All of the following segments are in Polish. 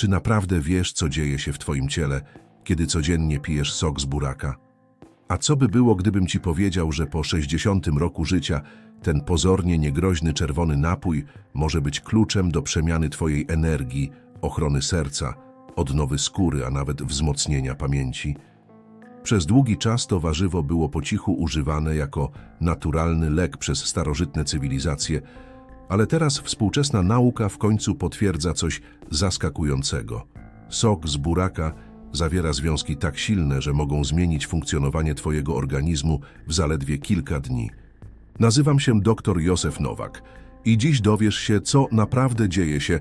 Czy naprawdę wiesz, co dzieje się w twoim ciele, kiedy codziennie pijesz sok z buraka? A co by było, gdybym ci powiedział, że po 60 roku życia ten pozornie niegroźny czerwony napój może być kluczem do przemiany twojej energii, ochrony serca, odnowy skóry, a nawet wzmocnienia pamięci? Przez długi czas to warzywo było po cichu używane jako naturalny lek przez starożytne cywilizacje, ale teraz współczesna nauka w końcu potwierdza coś zaskakującego. Sok z buraka zawiera związki tak silne, że mogą zmienić funkcjonowanie Twojego organizmu w zaledwie kilka dni. Nazywam się dr Józef Nowak i dziś dowiesz się, co naprawdę dzieje się,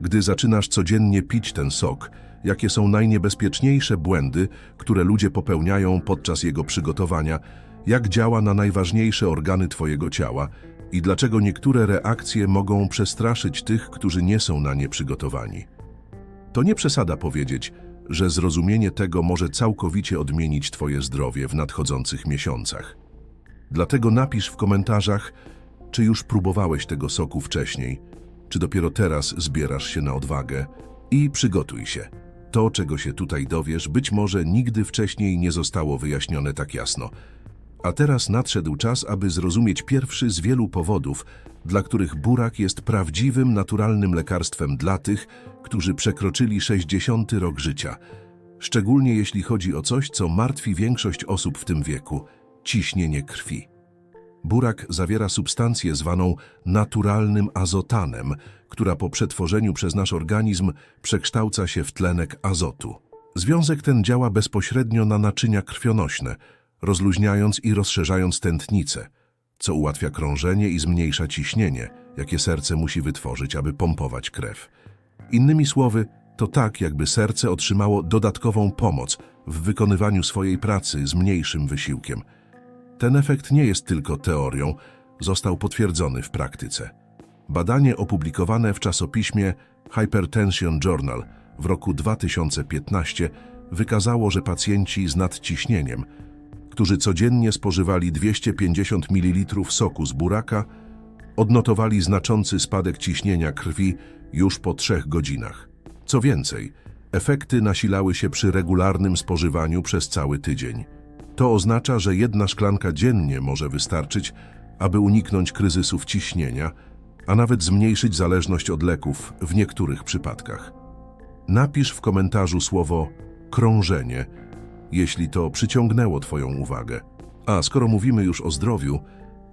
gdy zaczynasz codziennie pić ten sok, jakie są najniebezpieczniejsze błędy, które ludzie popełniają podczas jego przygotowania, jak działa na najważniejsze organy Twojego ciała i dlaczego niektóre reakcje mogą przestraszyć tych, którzy nie są na nie przygotowani. To nie przesada powiedzieć, że zrozumienie tego może całkowicie odmienić Twoje zdrowie w nadchodzących miesiącach. Dlatego napisz w komentarzach, czy już próbowałeś tego soku wcześniej, czy dopiero teraz zbierasz się na odwagę i przygotuj się. To, czego się tutaj dowiesz, być może nigdy wcześniej nie zostało wyjaśnione tak jasno. A teraz nadszedł czas, aby zrozumieć pierwszy z wielu powodów, dla których burak jest prawdziwym, naturalnym lekarstwem dla tych, którzy przekroczyli 60 rok życia. Szczególnie jeśli chodzi o coś, co martwi większość osób w tym wieku ciśnienie krwi. Burak zawiera substancję zwaną naturalnym azotanem, która po przetworzeniu przez nasz organizm przekształca się w tlenek azotu. Związek ten działa bezpośrednio na naczynia krwionośne, rozluźniając i rozszerzając tętnice, co ułatwia krążenie i zmniejsza ciśnienie, jakie serce musi wytworzyć, aby pompować krew. Innymi słowy, to tak, jakby serce otrzymało dodatkową pomoc w wykonywaniu swojej pracy z mniejszym wysiłkiem. Ten efekt nie jest tylko teorią, został potwierdzony w praktyce. Badanie opublikowane w czasopiśmie Hypertension Journal w roku 2015 wykazało, że pacjenci z nadciśnieniem, którzy codziennie spożywali 250 ml soku z buraka, odnotowali znaczący spadek ciśnienia krwi już po trzech godzinach. Co więcej, efekty nasilały się przy regularnym spożywaniu przez cały tydzień. To oznacza, że jedna szklanka dziennie może wystarczyć, aby uniknąć kryzysów ciśnienia, a nawet zmniejszyć zależność od leków w niektórych przypadkach. Napisz w komentarzu słowo krążenie, jeśli to przyciągnęło Twoją uwagę. A skoro mówimy już o zdrowiu,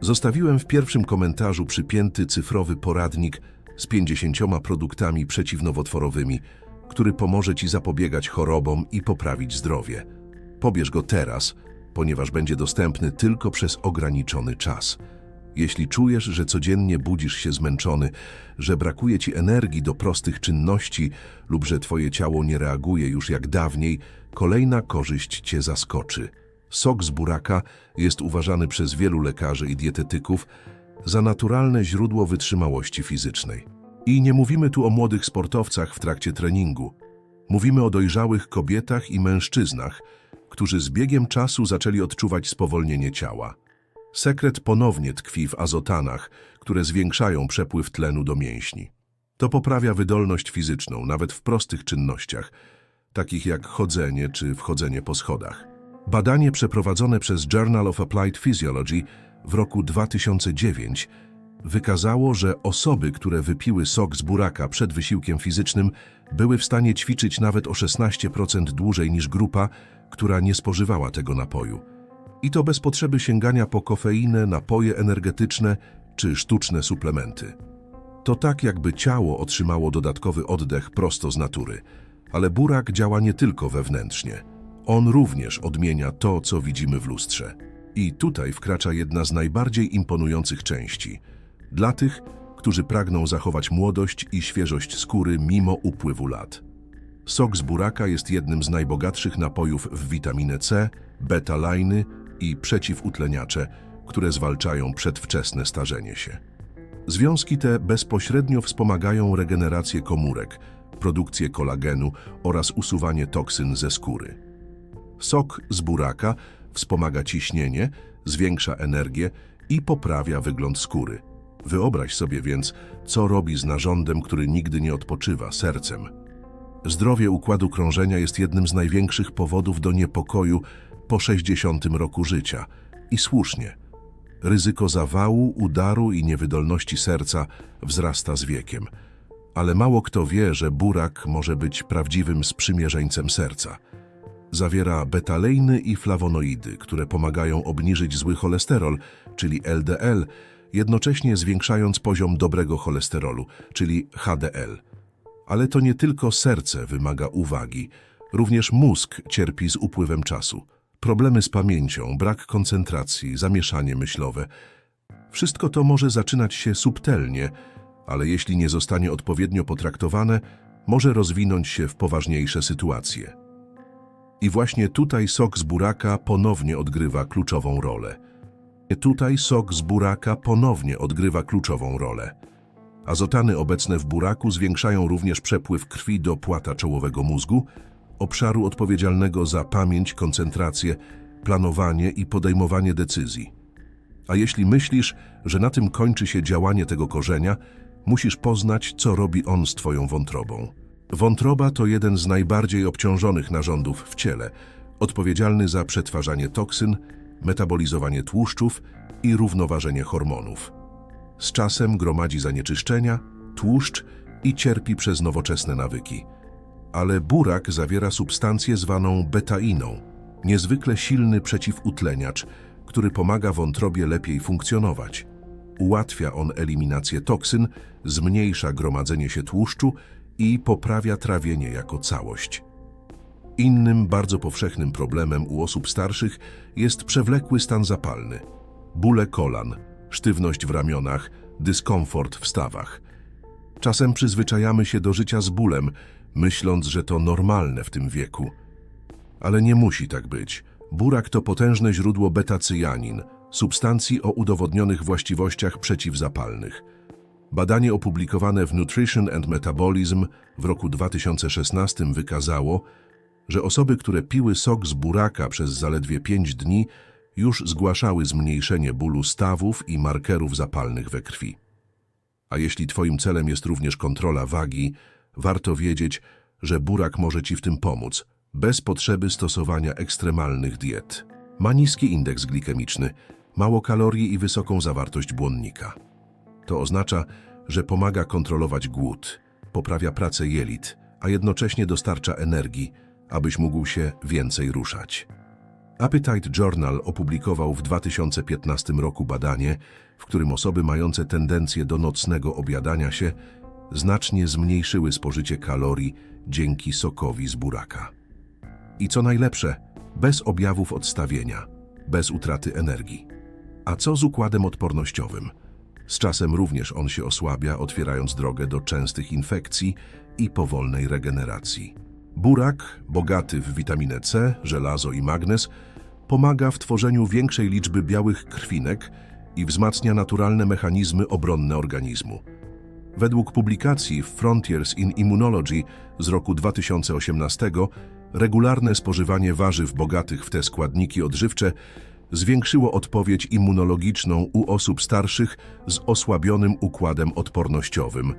zostawiłem w pierwszym komentarzu przypięty cyfrowy poradnik z 50 produktami przeciwnowotworowymi, który pomoże Ci zapobiegać chorobom i poprawić zdrowie. Pobierz go teraz, ponieważ będzie dostępny tylko przez ograniczony czas. Jeśli czujesz, że codziennie budzisz się zmęczony, że brakuje ci energii do prostych czynności lub że twoje ciało nie reaguje już jak dawniej, kolejna korzyść cię zaskoczy. Sok z buraka jest uważany przez wielu lekarzy i dietetyków za naturalne źródło wytrzymałości fizycznej. I nie mówimy tu o młodych sportowcach w trakcie treningu. Mówimy o dojrzałych kobietach i mężczyznach, którzy z biegiem czasu zaczęli odczuwać spowolnienie ciała. Sekret ponownie tkwi w azotanach, które zwiększają przepływ tlenu do mięśni. To poprawia wydolność fizyczną, nawet w prostych czynnościach, takich jak chodzenie czy wchodzenie po schodach. Badanie przeprowadzone przez Journal of Applied Physiology w roku 2009 wykazało, że osoby, które wypiły sok z buraka przed wysiłkiem fizycznym, były w stanie ćwiczyć nawet o 16% dłużej niż grupa, która nie spożywała tego napoju. I to bez potrzeby sięgania po kofeinę, napoje energetyczne czy sztuczne suplementy. To tak, jakby ciało otrzymało dodatkowy oddech prosto z natury. Ale burak działa nie tylko wewnętrznie. On również odmienia to, co widzimy w lustrze. I tutaj wkracza jedna z najbardziej imponujących części. Dla tych, którzy pragną zachować młodość i świeżość skóry mimo upływu lat. Sok z buraka jest jednym z najbogatszych napojów w witaminę C, beta-lajny i przeciwutleniacze, które zwalczają przedwczesne starzenie się. Związki te bezpośrednio wspomagają regenerację komórek, produkcję kolagenu oraz usuwanie toksyn ze skóry. Sok z buraka wspomaga ciśnienie, zwiększa energię i poprawia wygląd skóry. Wyobraź sobie więc, co robi z narządem, który nigdy nie odpoczywa, sercem. Zdrowie układu krążenia jest jednym z największych powodów do niepokoju po 60 roku życia. I słusznie. Ryzyko zawału, udaru i niewydolności serca wzrasta z wiekiem. Ale mało kto wie, że burak może być prawdziwym sprzymierzeńcem serca. Zawiera betalejny i flawonoidy, które pomagają obniżyć zły cholesterol, czyli LDL, jednocześnie zwiększając poziom dobrego cholesterolu, czyli HDL. Ale to nie tylko serce wymaga uwagi, również mózg cierpi z upływem czasu. Problemy z pamięcią, brak koncentracji, zamieszanie myślowe. Wszystko to może zaczynać się subtelnie, ale jeśli nie zostanie odpowiednio potraktowane, może rozwinąć się w poważniejsze sytuacje. I właśnie tutaj sok z buraka ponownie odgrywa kluczową rolę. Tutaj sok z buraka ponownie odgrywa kluczową rolę. Azotany obecne w buraku zwiększają również przepływ krwi do płata czołowego mózgu, obszaru odpowiedzialnego za pamięć, koncentrację, planowanie i podejmowanie decyzji. A jeśli myślisz, że na tym kończy się działanie tego korzenia, musisz poznać, co robi on z twoją wątrobą. Wątroba to jeden z najbardziej obciążonych narządów w ciele, odpowiedzialny za przetwarzanie toksyn, metabolizowanie tłuszczów i równoważenie hormonów. Z czasem gromadzi zanieczyszczenia, tłuszcz i cierpi przez nowoczesne nawyki. Ale burak zawiera substancję zwaną betainą, niezwykle silny przeciwutleniacz, który pomaga wątrobie lepiej funkcjonować. Ułatwia on eliminację toksyn, zmniejsza gromadzenie się tłuszczu i poprawia trawienie jako całość. Innym bardzo powszechnym problemem u osób starszych jest przewlekły stan zapalny, bóle kolan, sztywność w ramionach, dyskomfort w stawach. Czasem przyzwyczajamy się do życia z bólem, myśląc, że to normalne w tym wieku. Ale nie musi tak być. Burak to potężne źródło betacyjanin, substancji o udowodnionych właściwościach przeciwzapalnych. Badanie opublikowane w Nutrition and Metabolism w roku 2016 wykazało, że osoby, które piły sok z buraka przez zaledwie 5 dni, już zgłaszały zmniejszenie bólu stawów i markerów zapalnych we krwi. A jeśli Twoim celem jest również kontrola wagi, warto wiedzieć, że burak może Ci w tym pomóc, bez potrzeby stosowania ekstremalnych diet. Ma niski indeks glikemiczny, mało kalorii i wysoką zawartość błonnika. To oznacza, że pomaga kontrolować głód, poprawia pracę jelit, a jednocześnie dostarcza energii, abyś mógł się więcej ruszać. Appetite Journal opublikował w 2015 roku badanie, w którym osoby mające tendencję do nocnego obiadania się znacznie zmniejszyły spożycie kalorii dzięki sokowi z buraka. I co najlepsze, bez objawów odstawienia, bez utraty energii. A co z układem odpornościowym? Z czasem również on się osłabia, otwierając drogę do częstych infekcji i powolnej regeneracji. Burak, bogaty w witaminę C, żelazo i magnez, pomaga w tworzeniu większej liczby białych krwinek i wzmacnia naturalne mechanizmy obronne organizmu. Według publikacji Frontiers in Immunology z roku 2018 regularne spożywanie warzyw bogatych w te składniki odżywcze zwiększyło odpowiedź immunologiczną u osób starszych z osłabionym układem odpornościowym.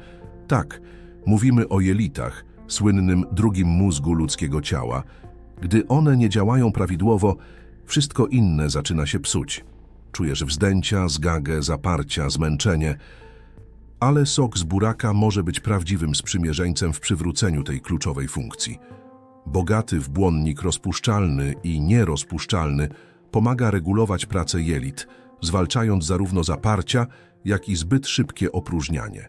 Tak, mówimy o jelitach, słynnym drugim mózgu ludzkiego ciała. Gdy one nie działają prawidłowo, wszystko inne zaczyna się psuć. Czujesz wzdęcia, zgagę, zaparcia, zmęczenie. Ale sok z buraka może być prawdziwym sprzymierzeńcem w przywróceniu tej kluczowej funkcji. Bogaty w błonnik rozpuszczalny i nierozpuszczalny pomaga regulować pracę jelit, zwalczając zarówno zaparcia, jak i zbyt szybkie opróżnianie.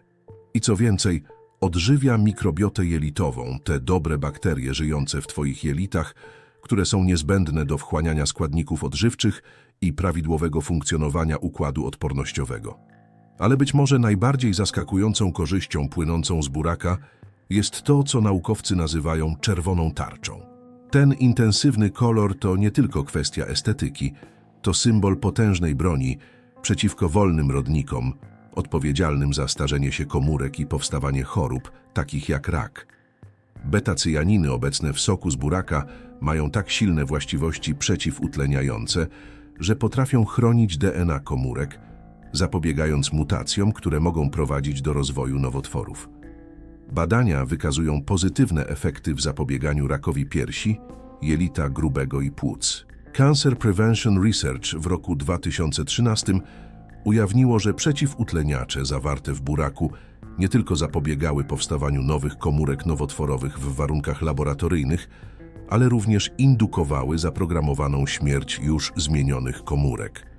I co więcej, odżywia mikrobiotę jelitową, te dobre bakterie żyjące w Twoich jelitach, które są niezbędne do wchłaniania składników odżywczych i prawidłowego funkcjonowania układu odpornościowego. Ale być może najbardziej zaskakującą korzyścią płynącą z buraka jest to, co naukowcy nazywają czerwoną tarczą. Ten intensywny kolor to nie tylko kwestia estetyki, to symbol potężnej broni przeciwko wolnym rodnikom, odpowiedzialnym za starzenie się komórek i powstawanie chorób, takich jak rak. Betacyjaniny obecne w soku z buraka mają tak silne właściwości przeciwutleniające, że potrafią chronić DNA komórek, zapobiegając mutacjom, które mogą prowadzić do rozwoju nowotworów. Badania wykazują pozytywne efekty w zapobieganiu rakowi piersi, jelita grubego i płuc. Cancer Prevention Research w roku 2013 ujawniło, że przeciwutleniacze zawarte w buraku nie tylko zapobiegały powstawaniu nowych komórek nowotworowych w warunkach laboratoryjnych, ale również indukowały zaprogramowaną śmierć już zmienionych komórek.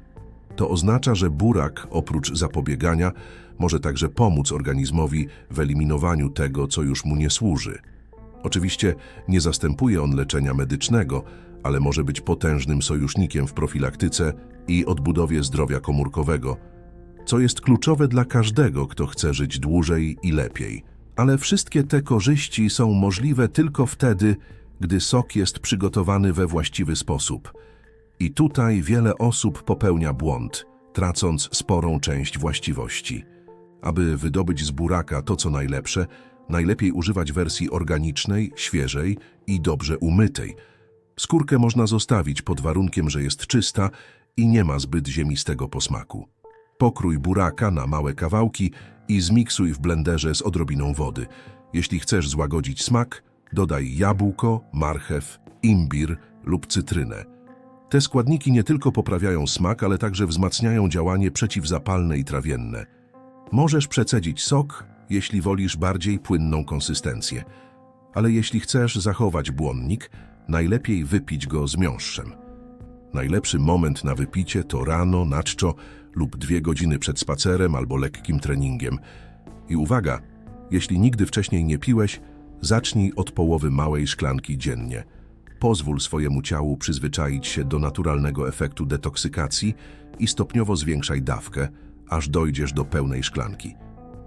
To oznacza, że burak oprócz zapobiegania może także pomóc organizmowi w eliminowaniu tego, co już mu nie służy. Oczywiście nie zastępuje on leczenia medycznego, ale może być potężnym sojusznikiem w profilaktyce i odbudowie zdrowia komórkowego, co jest kluczowe dla każdego, kto chce żyć dłużej i lepiej. Ale wszystkie te korzyści są możliwe tylko wtedy, gdy sok jest przygotowany we właściwy sposób. I tutaj wiele osób popełnia błąd, tracąc sporą część właściwości. Aby wydobyć z buraka to, co najlepsze, najlepiej używać wersji organicznej, świeżej i dobrze umytej. Skórkę można zostawić pod warunkiem, że jest czysta i nie ma zbyt ziemistego posmaku. Pokrój buraka na małe kawałki i zmiksuj w blenderze z odrobiną wody. Jeśli chcesz złagodzić smak, dodaj jabłko, marchew, imbir lub cytrynę. Te składniki nie tylko poprawiają smak, ale także wzmacniają działanie przeciwzapalne i trawienne. Możesz przecedzić sok, jeśli wolisz bardziej płynną konsystencję, ale jeśli chcesz zachować błonnik, najlepiej wypić go z miąższem. Najlepszy moment na wypicie to rano, na czczo lub dwie godziny przed spacerem albo lekkim treningiem. I uwaga, jeśli nigdy wcześniej nie piłeś, zacznij od połowy małej szklanki dziennie. Pozwól swojemu ciału przyzwyczaić się do naturalnego efektu detoksykacji i stopniowo zwiększaj dawkę, aż dojdziesz do pełnej szklanki.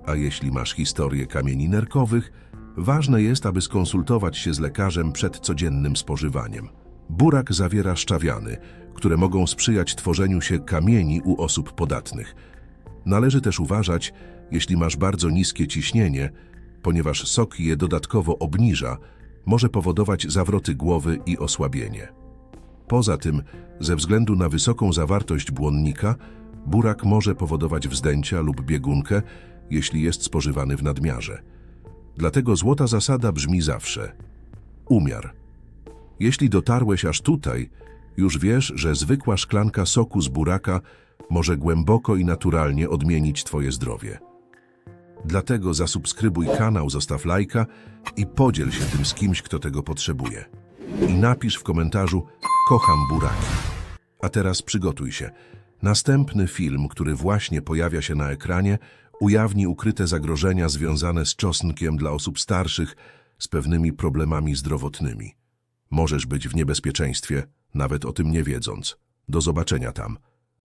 A jeśli masz historię kamieni nerkowych, ważne jest, aby skonsultować się z lekarzem przed codziennym spożywaniem. Burak zawiera szczawiany, które mogą sprzyjać tworzeniu się kamieni u osób podatnych. Należy też uważać, jeśli masz bardzo niskie ciśnienie, ponieważ sok je dodatkowo obniża, może powodować zawroty głowy i osłabienie. Poza tym, ze względu na wysoką zawartość błonnika, burak może powodować wzdęcia lub biegunkę, jeśli jest spożywany w nadmiarze. Dlatego złota zasada brzmi zawsze: umiar. Jeśli dotarłeś aż tutaj, już wiesz, że zwykła szklanka soku z buraka może głęboko i naturalnie odmienić Twoje zdrowie. Dlatego zasubskrybuj kanał, zostaw lajka i podziel się tym z kimś, kto tego potrzebuje. I napisz w komentarzu Kocham buraki. A teraz przygotuj się. Następny film, który właśnie pojawia się na ekranie, ujawni ukryte zagrożenia związane z czosnkiem dla osób starszych z pewnymi problemami zdrowotnymi. Możesz być w niebezpieczeństwie, nawet o tym nie wiedząc. Do zobaczenia tam.